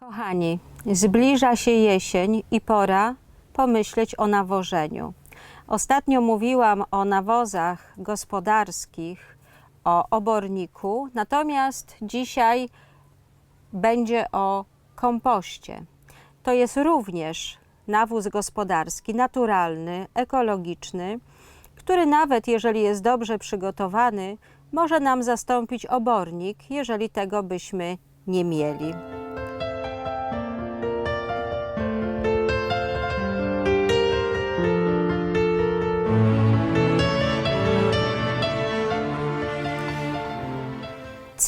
Kochani, zbliża się jesień i pora pomyśleć o nawożeniu. Ostatnio mówiłam o nawozach gospodarskich, o oborniku, natomiast dzisiaj będzie o kompoście. To jest również nawóz gospodarski, naturalny, ekologiczny, który nawet jeżeli jest dobrze przygotowany, może nam zastąpić obornik, jeżeli tego byśmy nie mieli.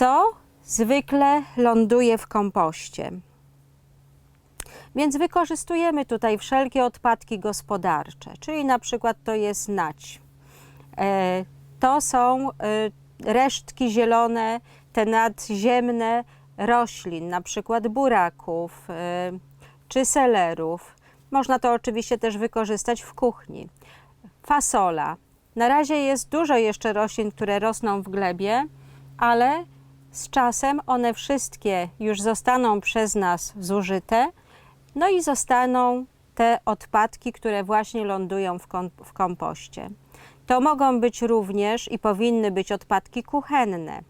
Co zwykle ląduje w kompoście. Więc wykorzystujemy tutaj wszelkie odpadki gospodarcze, czyli na przykład to jest nać. E, To są e, resztki zielone, te nadziemne roślin, na przykład buraków e, czy selerów. Można to oczywiście też wykorzystać w kuchni. Fasola. Na razie jest dużo jeszcze roślin, które rosną w glebie, ale z czasem one wszystkie już zostaną przez nas zużyte, no i zostaną te odpadki, które właśnie lądują w, kom- w kompoście. To mogą być również i powinny być odpadki kuchenne,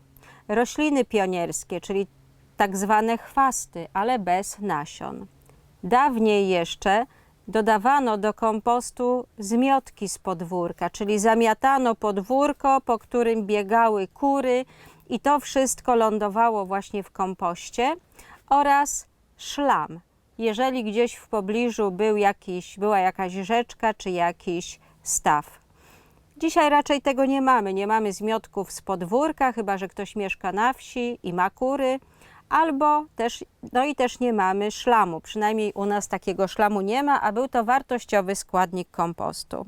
rośliny pionierskie, czyli tak zwane chwasty, ale bez nasion. Dawniej jeszcze dodawano do kompostu zmiotki z podwórka, czyli zamiatano podwórko, po którym biegały kury i to wszystko lądowało właśnie w kompoście oraz szlam. Jeżeli gdzieś w pobliżu był jakiś, była jakaś rzeczka czy jakiś staw. Dzisiaj raczej tego nie mamy. Nie mamy zmiotków z podwórka, chyba że ktoś mieszka na wsi i ma kury, albo też, no i też nie mamy szlamu. Przynajmniej u nas takiego szlamu nie ma, a był to wartościowy składnik kompostu.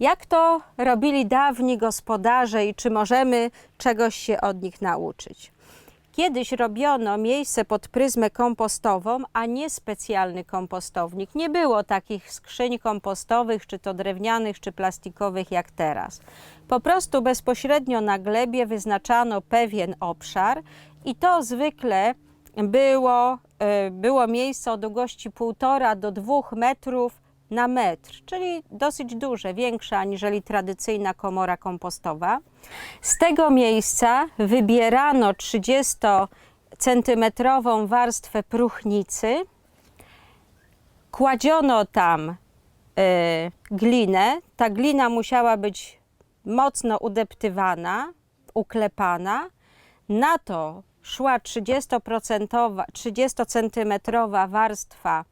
Jak to robili dawni gospodarze i czy możemy czegoś się od nich nauczyć? Kiedyś robiono miejsce pod pryzmę kompostową, a nie specjalny kompostownik. Nie było takich skrzyń kompostowych, czy to drewnianych, czy plastikowych jak teraz. Po prostu bezpośrednio na glebie wyznaczano pewien obszar i to zwykle było, e, było miejsce o długości 1,5 do 2 metrów na metr, czyli dosyć duże, większe aniżeli tradycyjna komora kompostowa. Z tego miejsca wybierano 30-centymetrową warstwę próchnicy, kładziono tam y, glinę. Ta glina musiała być mocno udeptywana, uklepana. Na to szła 30%, 30-centymetrowa warstwa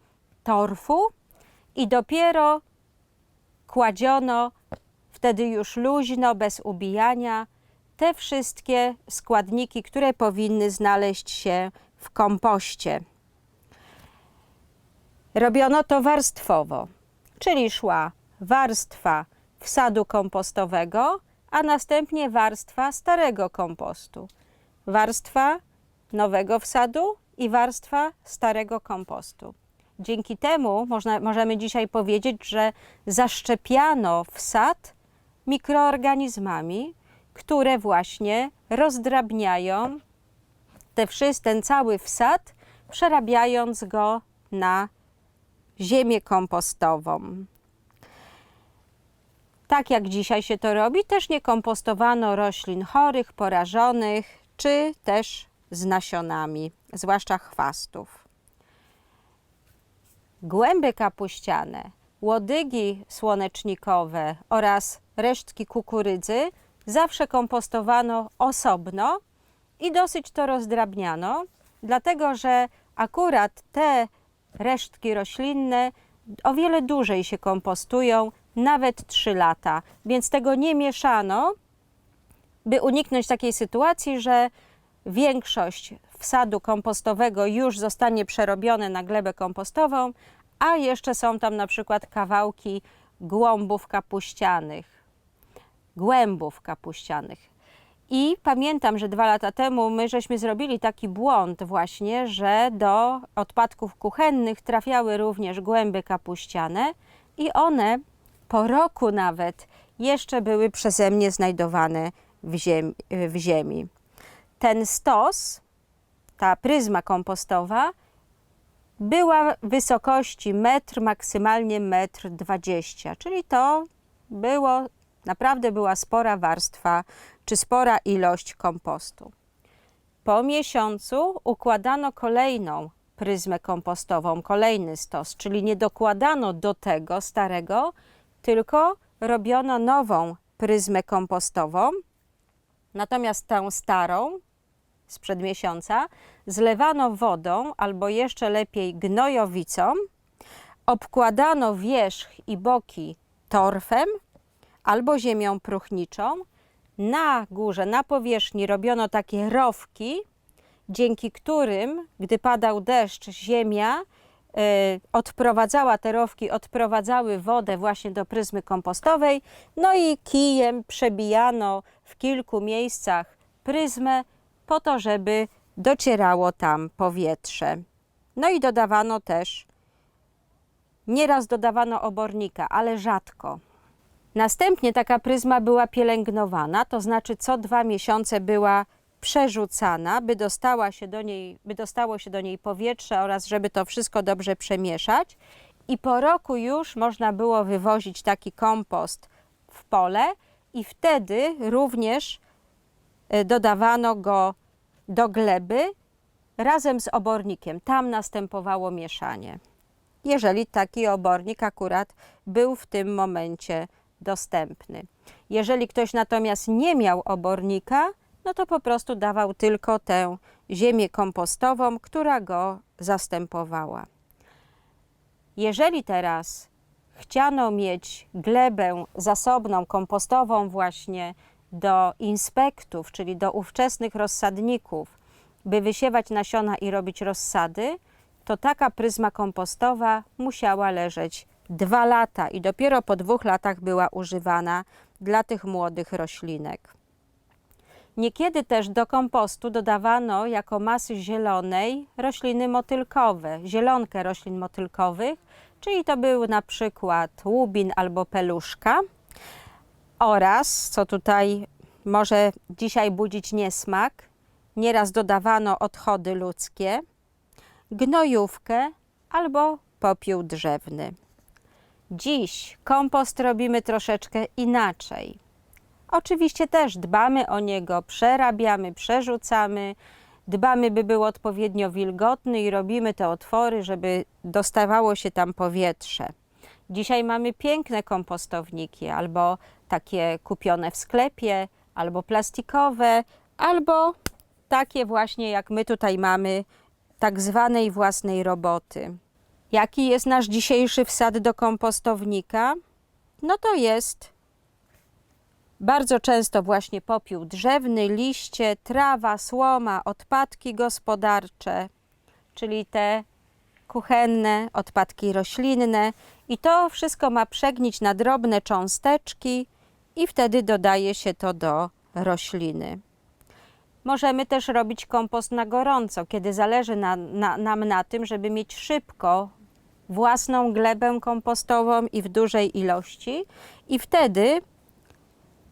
torfu i dopiero kładziono wtedy już luźno, bez ubijania, te wszystkie składniki, które powinny znaleźć się w kompoście. Robiono to warstwowo, czyli szła warstwa wsadu kompostowego, a następnie warstwa starego kompostu, warstwa nowego wsadu i warstwa starego kompostu. Dzięki temu można, możemy dzisiaj powiedzieć, że zaszczepiano wsad mikroorganizmami, które właśnie rozdrabniają te wszyscy, ten cały wsad, przerabiając go na ziemię kompostową. Tak jak dzisiaj się to robi, też nie kompostowano roślin chorych, porażonych, czy też z nasionami, zwłaszcza chwastów głęby kapuściane, łodygi słonecznikowe oraz resztki kukurydzy zawsze kompostowano osobno i dosyć to rozdrabniano, dlatego że akurat te resztki roślinne o wiele dłużej się kompostują, nawet 3 lata, więc tego nie mieszano, by uniknąć takiej sytuacji, że większość wsadu kompostowego już zostanie przerobione na glebę kompostową, a jeszcze są tam na przykład kawałki głąbów kapuścianych, głębów kapuścianych. I pamiętam, że dwa lata temu my żeśmy zrobili taki błąd właśnie, że do odpadków kuchennych trafiały również głęby kapuściane i one po roku nawet jeszcze były przeze mnie znajdowane w ziemi. W ziemi. Ten stos ta pryzma kompostowa była wysokości metr, maksymalnie metr 20, czyli to było, naprawdę była spora warstwa, czy spora ilość kompostu. Po miesiącu układano kolejną pryzmę kompostową, kolejny stos, czyli nie dokładano do tego starego, tylko robiono nową pryzmę kompostową. Natomiast tę starą sprzed miesiąca zlewano wodą albo jeszcze lepiej gnojowicą, obkładano wierzch i boki torfem albo ziemią próchniczą. Na górze, na powierzchni robiono takie rowki, dzięki którym, gdy padał deszcz, ziemia y, odprowadzała te rowki, odprowadzały wodę właśnie do pryzmy kompostowej, no i kijem przebijano w kilku miejscach pryzmę po to, żeby docierało tam powietrze. No i dodawano też, nieraz dodawano obornika, ale rzadko. Następnie taka pryzma była pielęgnowana, to znaczy co dwa miesiące była przerzucana, by, dostała się do niej, by dostało się do niej powietrze oraz żeby to wszystko dobrze przemieszać. I po roku już można było wywozić taki kompost w pole i wtedy również y, dodawano go do gleby razem z obornikiem. Tam następowało mieszanie. Jeżeli taki obornik akurat był w tym momencie dostępny. Jeżeli ktoś natomiast nie miał obornika, no to po prostu dawał tylko tę ziemię kompostową, która go zastępowała. Jeżeli teraz chciano mieć glebę zasobną, kompostową właśnie do inspektów, czyli do ówczesnych rozsadników, by wysiewać nasiona i robić rozsady, to taka pryzma kompostowa musiała leżeć dwa lata i dopiero po dwóch latach była używana dla tych młodych roślinek. Niekiedy też do kompostu dodawano jako masy zielonej rośliny motylkowe, zielonkę roślin motylkowych, czyli to był na przykład łubin albo peluszka oraz, co tutaj może dzisiaj budzić niesmak, nieraz dodawano odchody ludzkie, gnojówkę albo popiół drzewny. Dziś kompost robimy troszeczkę inaczej. Oczywiście też dbamy o niego, przerabiamy, przerzucamy, dbamy, by był odpowiednio wilgotny i robimy te otwory, żeby dostawało się tam powietrze. Dzisiaj mamy piękne kompostowniki, albo takie kupione w sklepie, albo plastikowe, albo takie właśnie jak my tutaj mamy, tak zwanej własnej roboty. Jaki jest nasz dzisiejszy wsad do kompostownika? No to jest bardzo często właśnie popiół drzewny, liście, trawa, słoma, odpadki gospodarcze, czyli te kuchenne, odpadki roślinne i to wszystko ma przegnić na drobne cząsteczki i wtedy dodaje się to do rośliny. Możemy też robić kompost na gorąco, kiedy zależy na, na, nam na tym, żeby mieć szybko własną glebę kompostową i w dużej ilości. I wtedy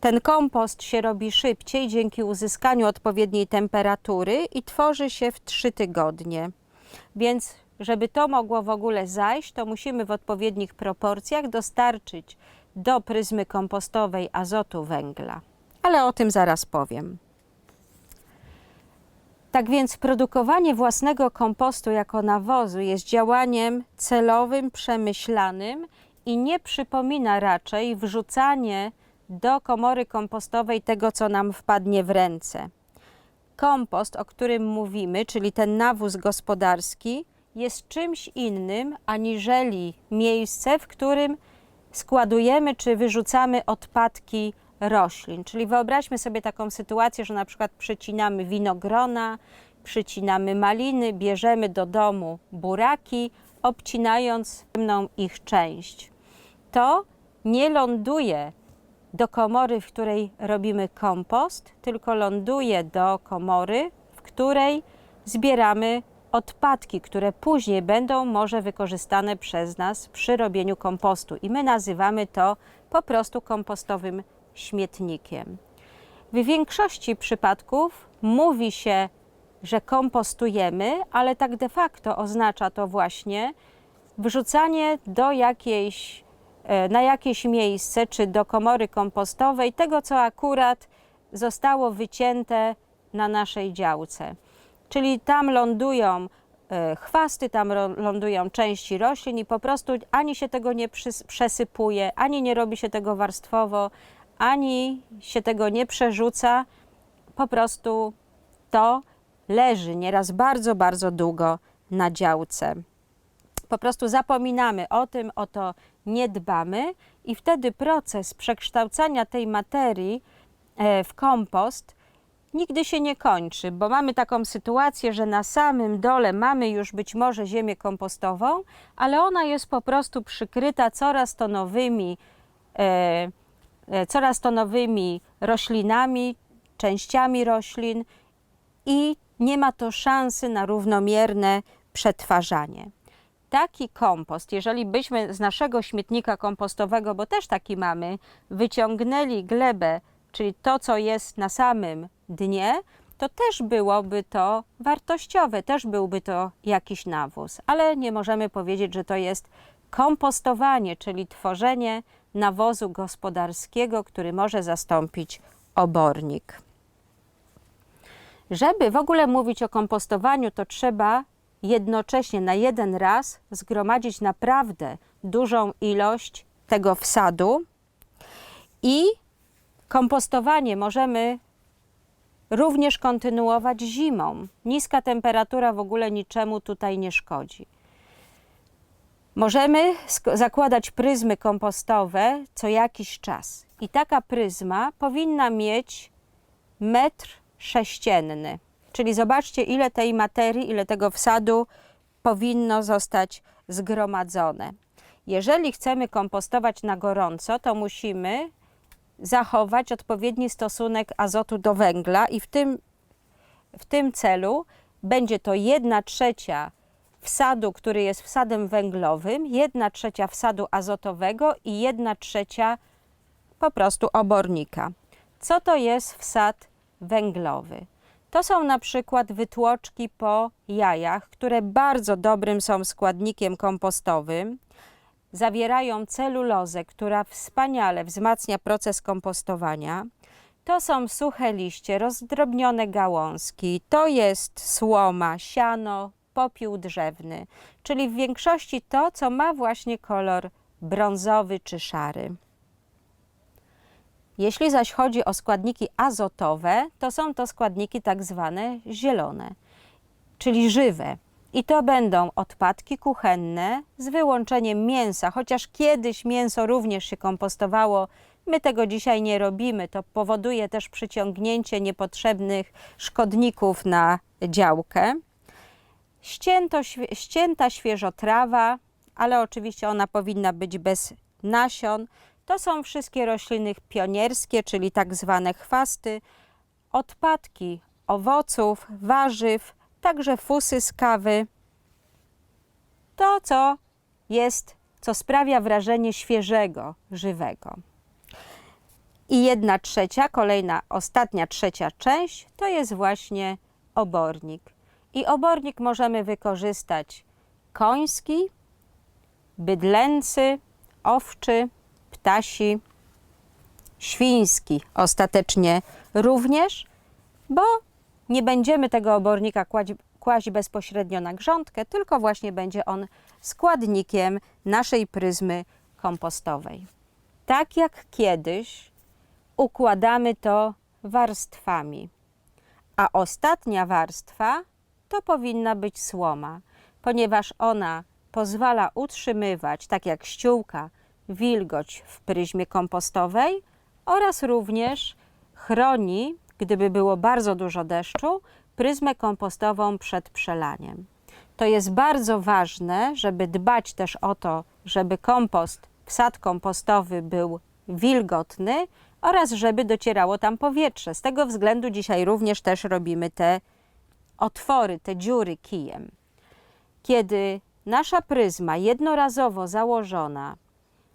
ten kompost się robi szybciej dzięki uzyskaniu odpowiedniej temperatury i tworzy się w 3 tygodnie. Więc, żeby to mogło w ogóle zajść, to musimy w odpowiednich proporcjach dostarczyć do pryzmy kompostowej azotu węgla. Ale o tym zaraz powiem. Tak więc produkowanie własnego kompostu jako nawozu jest działaniem celowym, przemyślanym i nie przypomina raczej wrzucanie do komory kompostowej tego, co nam wpadnie w ręce. Kompost, o którym mówimy, czyli ten nawóz gospodarski, jest czymś innym aniżeli miejsce, w którym składujemy czy wyrzucamy odpadki roślin. Czyli wyobraźmy sobie taką sytuację, że na przykład przycinamy winogrona, przycinamy maliny, bierzemy do domu buraki, obcinając pewną ich część. To nie ląduje do komory, w której robimy kompost, tylko ląduje do komory, w której zbieramy odpadki, które później będą może wykorzystane przez nas przy robieniu kompostu. I my nazywamy to po prostu kompostowym śmietnikiem. W większości przypadków mówi się że kompostujemy, ale tak de facto oznacza to właśnie wrzucanie do jakiejś, e, na jakieś miejsce czy do komory kompostowej tego, co akurat zostało wycięte na naszej działce. Czyli tam lądują e, chwasty, tam lądują części roślin i po prostu ani się tego nie przesypuje, ani nie robi się tego warstwowo, ani się tego nie przerzuca. Po prostu to leży nieraz bardzo, bardzo długo na działce. Po prostu zapominamy o tym, o to nie dbamy, i wtedy proces przekształcania tej materii e, w kompost nigdy się nie kończy, bo mamy taką sytuację, że na samym dole mamy już być może ziemię kompostową, ale ona jest po prostu przykryta coraz to nowymi, e, e, coraz to nowymi roślinami, częściami roślin i nie ma to szansy na równomierne przetwarzanie. Taki kompost, jeżeli byśmy z naszego śmietnika kompostowego, bo też taki mamy, wyciągnęli glebę, czyli to, co jest na samym dnie, to też byłoby to wartościowe, też byłby to jakiś nawóz, ale nie możemy powiedzieć, że to jest kompostowanie, czyli tworzenie nawozu gospodarskiego, który może zastąpić obornik. Żeby w ogóle mówić o kompostowaniu, to trzeba jednocześnie na jeden raz zgromadzić naprawdę dużą ilość tego wsadu i kompostowanie możemy również kontynuować zimą. Niska temperatura w ogóle niczemu tutaj nie szkodzi. Możemy zakładać pryzmy kompostowe co jakiś czas. I taka pryzma powinna mieć metr sześcienny. Czyli zobaczcie, ile tej materii, ile tego wsadu powinno zostać zgromadzone. Jeżeli chcemy kompostować na gorąco, to musimy zachować odpowiedni stosunek azotu do węgla i w tym, w tym celu będzie to 1 trzecia wsadu, który jest wsadem węglowym, 1 trzecia wsadu azotowego i 1 trzecia po prostu obornika. Co to jest wsad węglowy? To są na przykład wytłoczki po jajach, które bardzo dobrym są składnikiem kompostowym. Zawierają celulozę, która wspaniale wzmacnia proces kompostowania. To są suche liście, rozdrobnione gałązki, to jest słoma, siano, popiół drzewny, czyli w większości to, co ma właśnie kolor brązowy czy szary. Jeśli zaś chodzi o składniki azotowe, to są to składniki tak zwane zielone, czyli żywe. I to będą odpadki kuchenne z wyłączeniem mięsa, chociaż kiedyś mięso również się kompostowało. My tego dzisiaj nie robimy. To powoduje też przyciągnięcie niepotrzebnych szkodników na działkę. Ścięto, ścięta świeżo trawa, ale oczywiście ona powinna być bez nasion. To są wszystkie rośliny pionierskie, czyli tak zwane chwasty, odpadki owoców, warzyw, także fusy z kawy. To, co jest, co sprawia wrażenie świeżego, żywego. I jedna trzecia, kolejna, ostatnia trzecia część to jest właśnie obornik. I obornik możemy wykorzystać koński, bydlęcy, owczy, ptasi, świński ostatecznie również, bo nie będziemy tego obornika kłaść, kłaść bezpośrednio na grządkę, tylko właśnie będzie on składnikiem naszej pryzmy kompostowej. Tak jak kiedyś układamy to warstwami, a ostatnia warstwa to powinna być słoma, ponieważ ona pozwala utrzymywać, tak jak ściółka, wilgoć w pryzmie kompostowej oraz również chroni, gdyby było bardzo dużo deszczu, pryzmę kompostową przed przelaniem. To jest bardzo ważne, żeby dbać też o to, żeby kompost, wsad kompostowy był wilgotny oraz żeby docierało tam powietrze. Z tego względu dzisiaj również też robimy te otwory, te dziury kijem. Kiedy nasza pryzma jednorazowo założona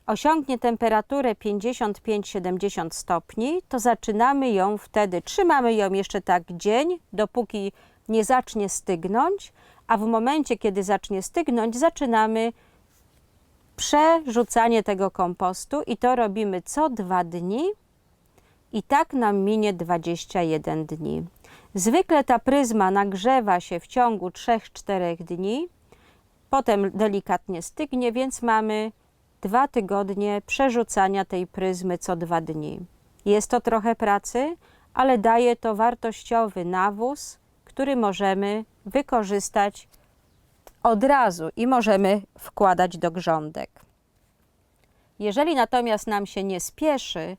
osiągnie temperaturę 55-70 stopni, to zaczynamy ją wtedy, trzymamy ją jeszcze tak dzień, dopóki nie zacznie stygnąć, a w momencie, kiedy zacznie stygnąć, zaczynamy przerzucanie tego kompostu i to robimy co dwa dni i tak nam minie 21 dni. Zwykle ta pryzma nagrzewa się w ciągu 3-4 dni, potem delikatnie stygnie, więc mamy dwa tygodnie przerzucania tej pryzmy co dwa dni. Jest to trochę pracy, ale daje to wartościowy nawóz, który możemy wykorzystać od razu i możemy wkładać do grządek. Jeżeli natomiast nam się nie spieszy,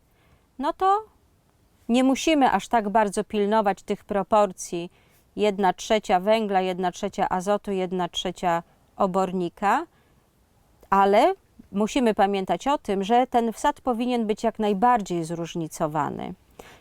no to nie musimy aż tak bardzo pilnować tych proporcji 1 trzecia węgla, 1 trzecia azotu, 1 trzecia obornika, ale musimy pamiętać o tym, że ten wsad powinien być jak najbardziej zróżnicowany.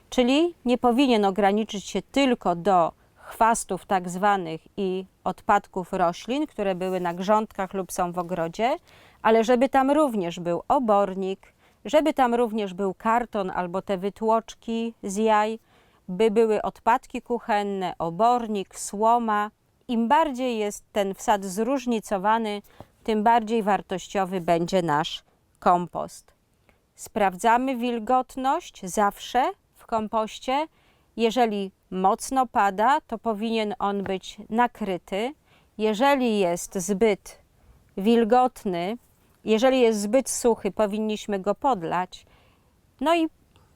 Czyli nie powinien ograniczyć się tylko do chwastów tak zwanych i odpadków roślin, które były na grządkach lub są w ogrodzie, ale żeby tam również był obornik, żeby tam również był karton albo te wytłoczki z jaj, by były odpadki kuchenne, obornik, słoma. Im bardziej jest ten wsad zróżnicowany, tym bardziej wartościowy będzie nasz kompost. Sprawdzamy wilgotność zawsze w kompoście. Jeżeli mocno pada, to powinien on być nakryty. Jeżeli jest zbyt wilgotny, jeżeli jest zbyt suchy, powinniśmy go podlać. No i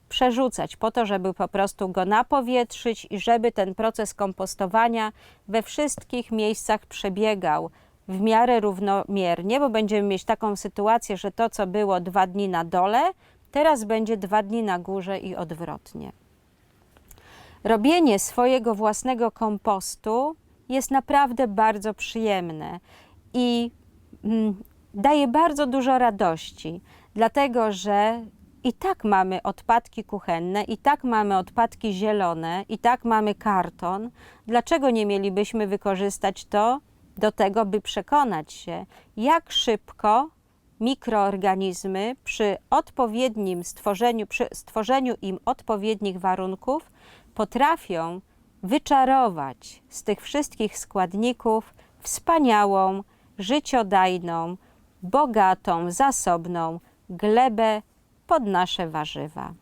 przerzucać po to, żeby po prostu go napowietrzyć i żeby ten proces kompostowania we wszystkich miejscach przebiegał w miarę równomiernie, bo będziemy mieć taką sytuację, że to, co było dwa dni na dole, teraz będzie dwa dni na górze i odwrotnie. Robienie swojego własnego kompostu jest naprawdę bardzo przyjemne i mm, daje bardzo dużo radości, dlatego że i tak mamy odpadki kuchenne, i tak mamy odpadki zielone, i tak mamy karton. Dlaczego nie mielibyśmy wykorzystać to do tego, by przekonać się, jak szybko mikroorganizmy przy odpowiednim stworzeniu, przy stworzeniu im odpowiednich warunków potrafią wyczarować z tych wszystkich składników wspaniałą, życiodajną, bogatą, zasobną glebę pod nasze warzywa.